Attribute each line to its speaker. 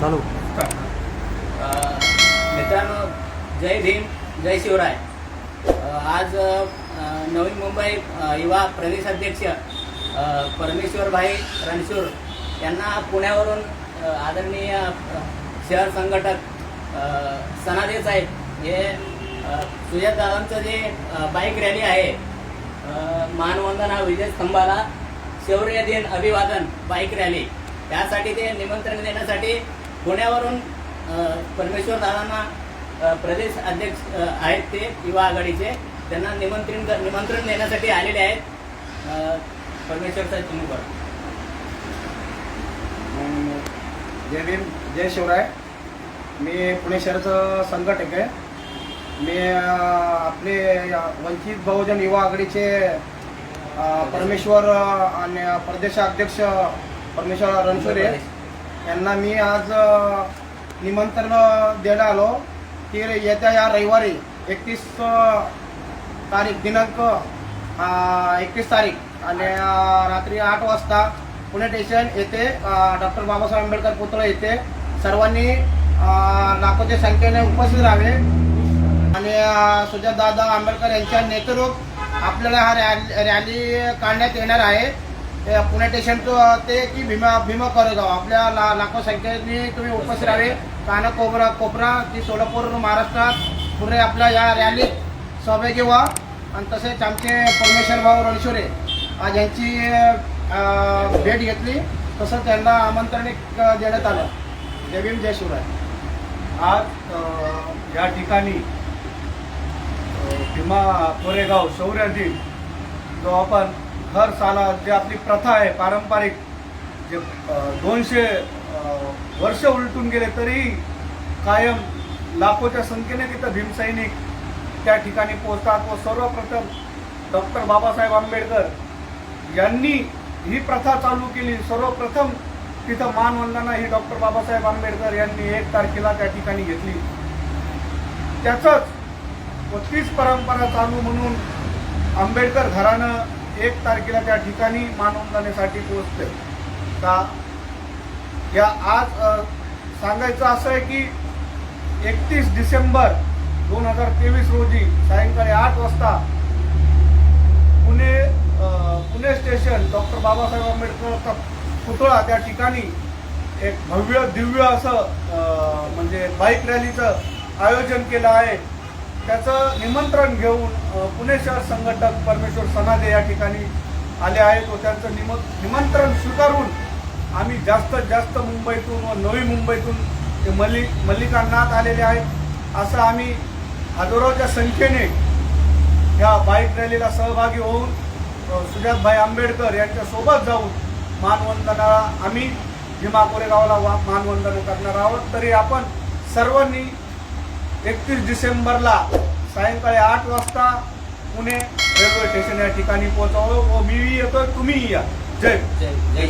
Speaker 1: चालू.
Speaker 2: मित्रांनो जय भीम जय शिवराय. आज नवी मुंबई युवा प्रदेश अध्यक्ष परमेश्वरभाई रणशूर यांना पुण्यावरून आदरणीय शहर संघटक सनादे साहेब हे सुजात दादांचं जे बाईक रॅली आहे मानवंदना विजय स्तंभाला शौर्य दिन अभिवादन बाईक रॅली त्यासाठी ते निमंत्रण देण्यासाठी पुण्यावरून परमेश्वर दादांना प्रदेश अध्यक्ष आहेत ते युवा आघाडीचे. त्यांना निमंत्रण निमंत्रण देण्यासाठी आलेले आहेत. परमेश्वर साहेब तुम्ही
Speaker 3: अं, जय भीम जय शिवराय. मी पुणे शहराचं संघटक आहे. मी आपले वंचित बहुजन युवा आघाडीचे परमेश्वर आणि प्रदेशाध्यक्ष परमेश्वर रणसोरे. यांना मी आज निमंत्रण द्यायला आलो की येत्या या रविवारी एकतीस तारीख दिनांक एकतीस तारीख आणि रात्री आठ वाजता पुणे स्टेशन येथे डॉक्टर बाबासाहेब आंबेडकर पुतळा येथे सर्वांनी लाखोच्या संख्येने उपस्थित राहावे. आणि सुजात दादा आंबेडकर यांच्या नेतृत्व आपल्याला हा रॅली रॅली काढण्यात येणार आहे. ते पुणे स्टेशन ते की भीमा भीमा कोरेगाव आपल्या ला लाखो संख्येने तुम्ही उपस्थित राहावे. काना कोपरा कोपरा की सोलापूर महाराष्ट्रात पुढे आपल्या या रॅलीत सहभागी व्हा. आणि तसेच आमचे परमेश्वर भाऊ रणशुरे आज यांची भेट घेतली. तसं त्यांना आमंत्रण देण्यात आलं. जय भीम जय शिवराय.
Speaker 4: आज या ठिकाणी भीमा कोरेगाव शौर्य दिन जो आपण हर साला जे आपली प्रथा आहे पारंपरिक जे दोनशे वर्ष उलटून गेले तरी कायम लाखोच्या संख्येने तिथं भीमसैनिक त्या ठिकाणी पोहोचतात व सर्वप्रथम डॉक्टर बाबासाहेब आंबेडकर यांनी ही प्रथा चालू केली. सर्वप्रथम तिथं मानवंदना ही डॉक्टर बाबासाहेब आंबेडकर यांनी एक तारखेला त्या ठिकाणी घेतली. त्याचंच व तीच परंपरा चालू म्हणून आंबेडकर घरानं एक तारखेला त्या ठिकाणी मानवंदनेसाठी पोहोचते का? या आज सांगायचं असं आहे की एकतीस डिसेंबर दोन हजार तेवीस रोजी सायंकाळी आठ वाजता पुणे पुणे स्टेशन डॉक्टर बाबासाहेब आंबेडकरचा पुतळा त्या ठिकाणी एक भव्य दिव्य असं म्हणजे बाईक रॅलीचं आयोजन केलं आहे. त्याचं निमंत्रण घेऊन पुणे शहर संघटक परमेश्वर सनादे या ठिकाणी आले आहेत व त्यांचं निम निमंत्रण स्वीकारून आम्ही जास्तीत जास्त मुंबईतून व नवी मुंबईतून ते मल्ली मल्लिकांनाथ आलेले आहेत. असं आम्ही हजारोच्या संख्येने ह्या बाईक रॅलीला सहभागी होऊन सुजातभाई आंबेडकर यांच्यासोबत जाऊन मानवंदना आम्ही भीमा कोरेगावला वा मानवंदना करणार आहोत. तरी आपण सर्वांनी एकतीस डिसेंबरला सायंकाळी आठ वाजता पुणे रेल्वे स्टेशन या ठिकाणी पोहोचावं. व मीही येतोय तुम्हीही या. जय.
Speaker 2: जय जय